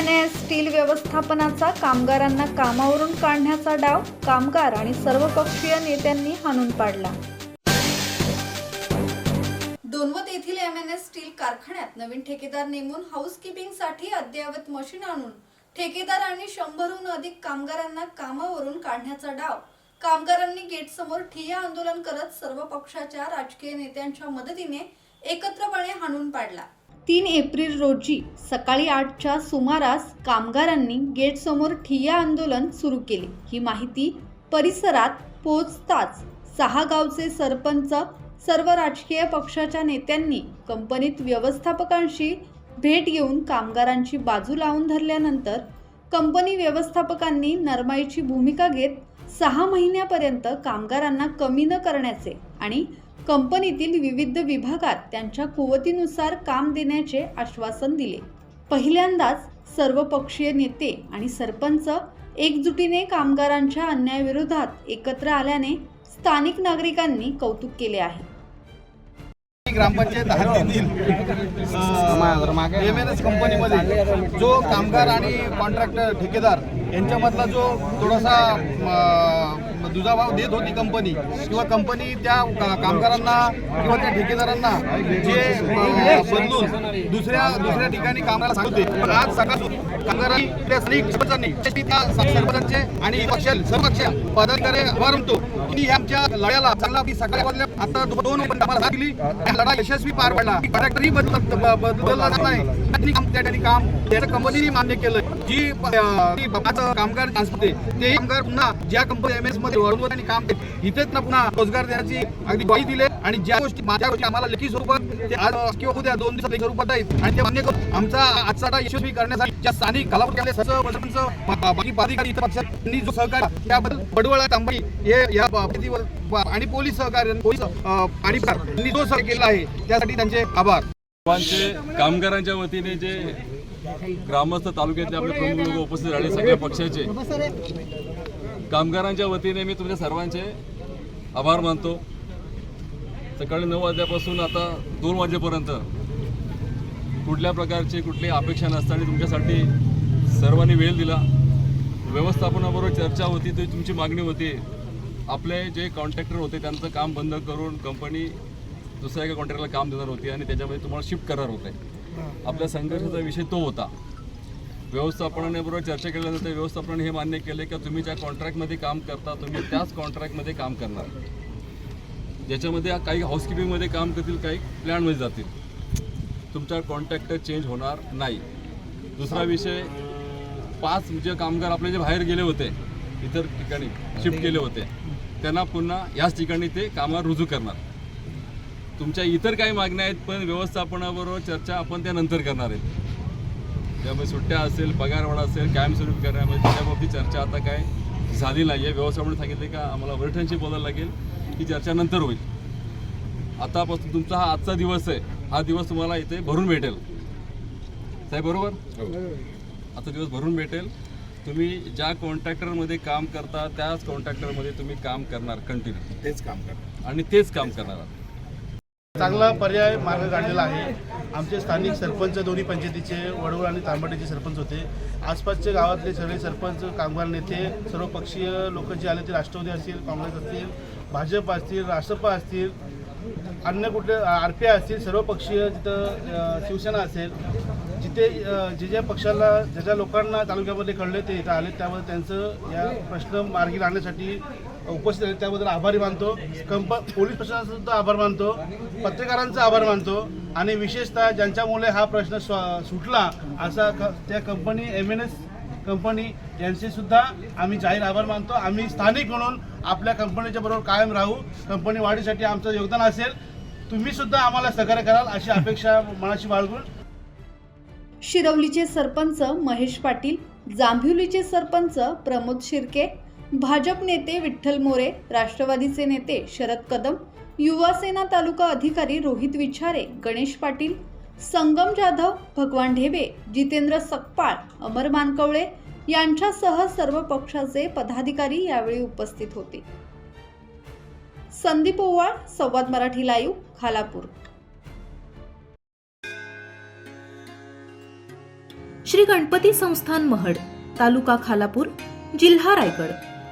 कंपनीतील व्यवस्थापनाचा कामगारांना कामावरून काढण्याचा डाव कामगार आणि सर्वपक्षीय नेत्यांनी हाणून पाडला. दोनवत येथील एम एन एस स्टील कारखान्यात नवीन ठेकेदार नेमून हाऊसकीपिंगसाठी अद्ययावत मशीन आणून ठेकेदारांनी शंभरहून अधिक कामगारांना कामावरून काढण्याचा डाव. कामगारांनी गेटसमोर ठिय्या आंदोलन करत सर्व पक्षाच्या राजकीय नेत्यांच्या मदतीने एकत्रपणे हाणून पाडला. तीन एप्रिल रोजी सकाळी आठच्या सुमारास कामगारांनी गेटसमोर ठिय्या आंदोलन सुरू केले. ही माहिती परिसरात पोहोचताच सहा गावचे सरपंच सर्व राजकीय पक्षाच्या नेत्यांनी कंपनीत व्यवस्थापकांशी भेट घेऊन कामगारांची बाजू लावून धरल्यानंतर कंपनी व्यवस्थापकांनी नरमाईची भूमिका घेत सहा महिन्यापर्यंत कामगारांना कमी न करण्याचे आणि कंपनीतील विविध विभागात त्यांच्या कुवतीनुसार काम देण्याचे आश्वासन दिले. पहिल्यांदाच सर्वपक्षीय नेते आणि सरपंच एकजुटीने कामगारांच्या अन्यायाविरोधात एकत्र आल्याने स्थानिक नागरिकांनी कौतुक केले आहे. ग्रामपंचायत हद्दीतील एम एन एस कंपनीमध्ये जो कामगार आणि कॉन्ट्रॅक्टर ठेकेदार यांच्यामधला जो थोडासा दुजाभाव देत होती कंपनी किंवा कंपनी त्या कामगारांना किंवा त्या ठेकेदारांना जे बदलून दुसऱ्या दुसऱ्या ठिकाणी कामाला सांगते पण आज सकाळ सरपंचांचे आणि पक्ष सर्व पक्ष पदाधिकारी की आमच्या लढ्याला चांगला की सकाळी आता दोन आम्हाला साथ आणि लढा यशस्वी पार पडला. कॉन्ट्रॅक्टरही बदलला जात नाही. त्या ठिकाणी काम त्याचं कंपनीने मान्य केलं. जी कामगार ते कामगार पुन्हा ज्या कंपनी एम एसमध्ये वळवून त्यांनी काम केलं. इथेच ना पुन्हा रोजगार देण्याची अगदी ग्वाही दिले. आणि ज्या गोष्टी माझ्या गोष्टी आम्हाला लेखी स्वरूपात ते आज किंवा उद्या दोन दिवसात लेखी स्वरूपात आहेत. आणि ते मान्य करून आमचा आजचा यशस्वी करण्यासाठी ज्या स्थानिक कलावृत्ती सरपंच बाकी पदाधिकारी इतर पक्षांनी जो सहकार त्याबद्दल बडवळ तांबडी हे या बाबतीवर आणि पोलीस सहकार्य पोलीस आणि जो सहकार्य केला आहे त्यासाठी त्यांचे आभार. कामगारांच्या वतीने जे ग्रामस्थ तालुक्यातले आपले प्रमुख लोक उपस्थित राहिले सगळ्या पक्षाचे कामगारांच्या वतीने मी तुमच्या सर्वांचे आभार मानतो. सकाळी नऊ वाजल्यापासून आता दोन वाजेपर्यंत कुठल्या प्रकारची कुठली अपेक्षा नसताना तुमच्यासाठी सर्वांनी वेळ दिला. व्यवस्थापनाबरोबर चर्चा होती ती तुमची मागणी होती. आपले जे कॉन्ट्रॅक्टर होते त्यांचं काम बंद करून कंपनी दुसऱ्या एका कॉन्ट्रॅक्टरला काम देणार होती आणि त्याच्यामध्ये तुम्हाला शिफ्ट करणार होते. आपल्या संघर्षाचा विषय तो होता. व्यवस्थापनाने बरोबर चर्चा केल्यानंतर व्यवस्थापनाने हे मान्य केले की तुम्ही ज्या कॉन्ट्रॅक्टमध्ये काम करता तुम्ही त्याच कॉन्ट्रॅक्टमध्ये काम करणार. ज्याच्यामध्ये काही हाऊसकीपिंगमध्ये काम करतील काही प्लॅनमध्ये जातील. तुमचा कॉन्ट्रॅक्टर चेंज होणार नाही. दुसरा विषय पाच जे कामगार आपले जे बाहेर गेले होते इतर ठिकाणी शिफ्ट केले होते त्यांना पुन्हा याच ठिकाणी ते कामावर रुजू करणार. तुमच्या इतर काही मागण्या आहेत पण व्यवस्थापनाबरोबर चर्चा आपण त्यानंतर करणार आहेत. त्यामुळे सुट्ट्या असेल पगारवाढ असेल कायमस्वरूपी करण्यामध्ये त्या बाबतीत चर्चा आता काय झाली नाही आहे व्यवस्थापनाने सांगितले का आम्हाला वरिष्ठांशी बोलायला लागेल ही चर्चा नंतर होईल. आतापासून तुमचा हा आजचा दिवस आहे. हा दिवस तुम्हाला इथे भरून भेटेल. साहेब बरोबर? आता दिवस भरून भेटेल. तुम्ही ज्या कॉन्ट्रॅक्टरमध्ये काम करता त्याच कॉन्ट्रॅक्टरमध्ये तुम्ही काम करणार कंटिन्यू तेच काम करतात आणि तेच काम करणार. चांगला पर्याय मार्ग काढलेला आहे. आमचे स्थानिक सरपंच दोन्ही पंचायतीचे वडवळ आणि तांबडीचे सरपंच होते. आसपासच्या गावातले सगळे सरपंच कामगार नेते सर्वपक्षीय लोक जे आले ते राष्ट्रवादी असतील काँग्रेस असतील भाजप असतील राष्ट्रपा असतील अन्य कुठले आर पी आय असतील सर्वपक्षीय जिथं शिवसेना असेल जिथे जे ज्या पक्षाला ज्या ज्या लोकांना तालुक्यामध्ये कळले ते इथं आले त्यामुळे त्यांचं या प्रश्न मार्गी लावण्यासाठी उपस्थित आहे त्याबद्दल आभारी मानतो. कंप पोलीस प्रशासनाचा आभार मानतो. पत्रकारांचा आभार मानतो. आणि विशेषतः ज्यांच्यामुळे हा प्रश्न सुटला असा क- त्या company M N S company यांचे सुद्धा आम्ही जाहीर आभार मानतो. आम्ही स्थानिक म्हणून आपल्या कंपनीच्या बरोबर कायम राहू. कंपनी वाढीसाठी आमचं योगदान असेल. तुम्ही सुद्धा आम्हाला सहकार्य कराल अशी अपेक्षा मनाशी बाळगून. शिरवलीचे सरपंच महेश पाटील जांभिवलीचे सरपंच प्रमोद शिर्के भाजप नेते विठ्ठल मोरे राष्ट्रवादीचे नेते शरद कदम युवासेना तालुका अधिकारी रोहित विचारे गणेश पाटील संगम जाधव भगवान ढेबे जितेंद्र सकपाळ अमर मानकवळे यांच्यासह सर्व पक्षाचे पदाधिकारी यावेळी उपस्थित होते. संदीप ओवाळ संवाद मराठी लाईव्ह खालापूर. श्री गणपती संस्थान महड तालुका खालापूर जिल्हा रायगड.